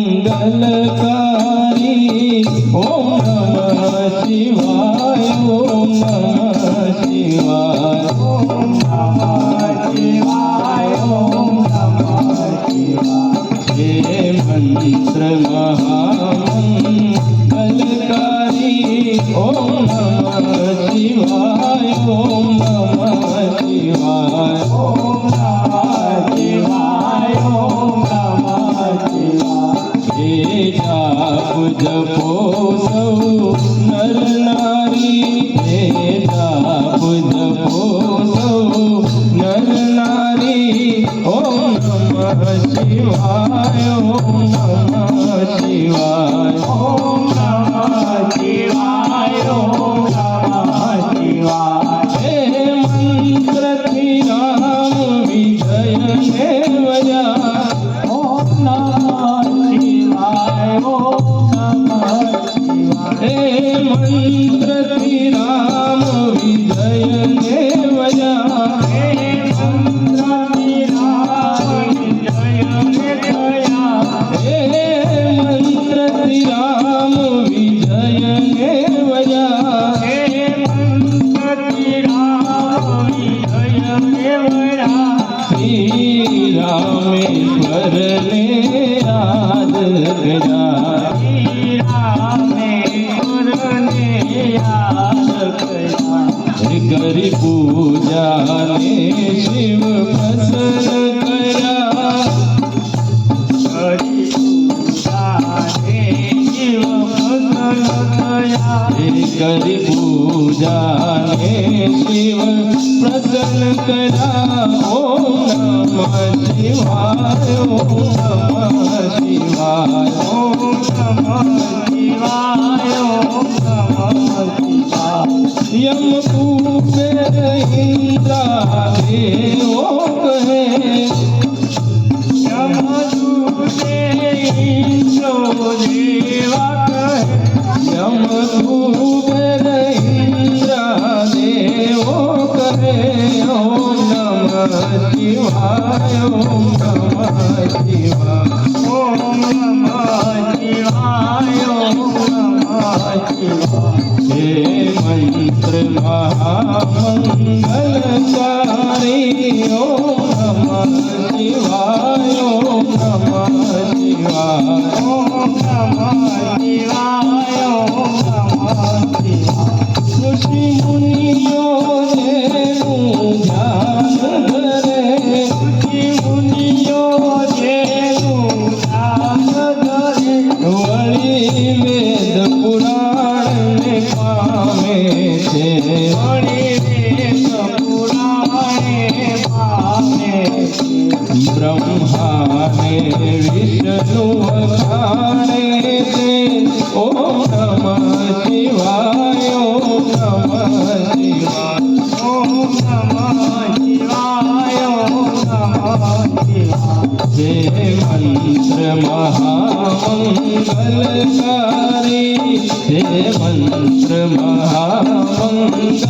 महामंगलकार रामेश्वर ने याद गया કરી પૂજાને શિવ પ્રસન્ન કર્યા કરી પૂજાને શિવ પ્રસન્ન થયા કરી પૂજાને શિવ પ્રસન્ન કર્યા ઓમ નમઃ શિવાય ઓમ નમઃ શિવાય शिवाय ओम नमः शिवाय ઋષિ મુનિ જો ધ્યાન ब्रह्माणे विष्णु ओ नमः शिवाय ओ नमः मंत्र महामंगलकारी जय मंत्र महामंगल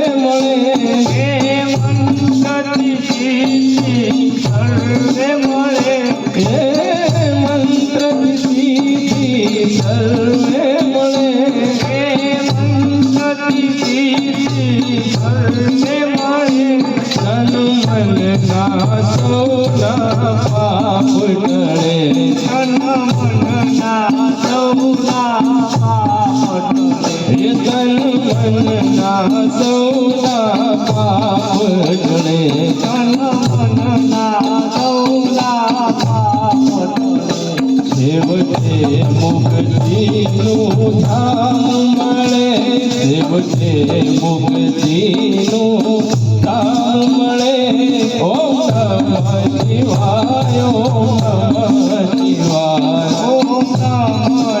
મુક્તિનું ધામ મળે દેવતે મુક્તિનું ધામ મળે ઓ નમ શિવાય ઓ નમ શિવાય ઓ નમ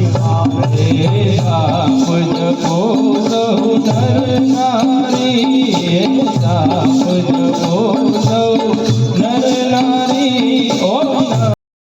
Hare